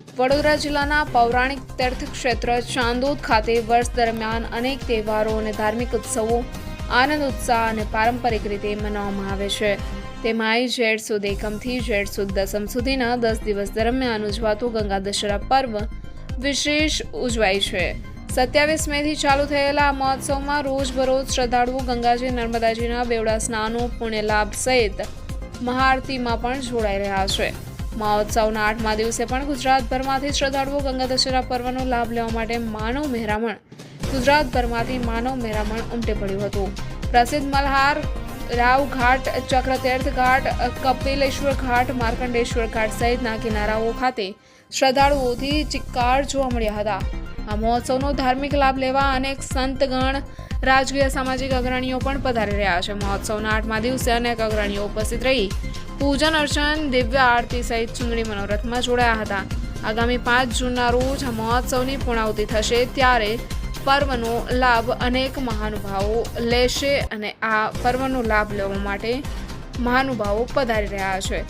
વડોદરા જિલ્લાના પૌરાણિક તીર્થક્ષેત્ર ચાંદોદ ખાતે વર્ષ દરમિયાન અનેક તહેવારો અને ધાર્મિક ઉત્સવો આનંદ, ઉત્સાહ અને પારંપરિક રીતે મનાવવામાં આવે છે. તેમાંય જેઠ સુદ એકમથી જેઠ સુદ દસમ સુધીના દસ દિવસ દરમિયાન ઉજવાતું ગંગા દશેરા પર્વ વિશેષ ઉજવાય છે. સત્યાવીસ મેથી ચાલુ થયેલા આ મહોત્સવમાં રોજબરોજ શ્રદ્ધાળુઓ ગંગાજી, નર્મદાજીના બેવડા સ્નાનો પુણ્ય લાભ સહિત મહાઆરતીમાં પણ જોડાઈ રહ્યા છે. મહોત્સવના આઠમા દિવસે પણ ગુજરાતભરમાંથી શ્રદ્ધાળુઓ ગંગા દશેરા પર્વનો લાભ લેવા માટે માનવ મહેરામણ ગુજરાતભરમાંથી માનવ મહેરામણ ઉમટે પડ્યું હતું. પ્રસિદ્ધ મલ્હાર રાવ ઘાટ ચક્રતીર્થ ઘાટ, કપિલેશ્વર ઘાટ, માર્કંડેશ્વર ઘાટ સહિતના કિનારાઓ ખાતે શ્રદ્ધાળુઓથી ચિક્કાર જોવા મળ્યા હતા. આ મહોત્સવનો ધાર્મિક લાભ લેવા અનેક સંતગણ, રાજકીય, સામાજિક અગ્રણીઓ પણ પધારી રહ્યા છે. મહોત્સવના આઠમા દિવસે અનેક અગ્રણીઓ ઉપસ્થિત રહી પૂજન, અર્ચન, દિવ્ય આરતી સહિત ચૂંટણી મનોરથમાં જોડાયા હતા. આગામી પાંચ જૂનના રોજ આ મહોત્સવની પૂર્ણાહુતિ થશે ત્યારે પર્વનો લાભ અનેક મહાનુભાવો લેશે અને આ પર્વનો લાભ લેવા માટે મહાનુભાવો પધારી રહ્યા છે.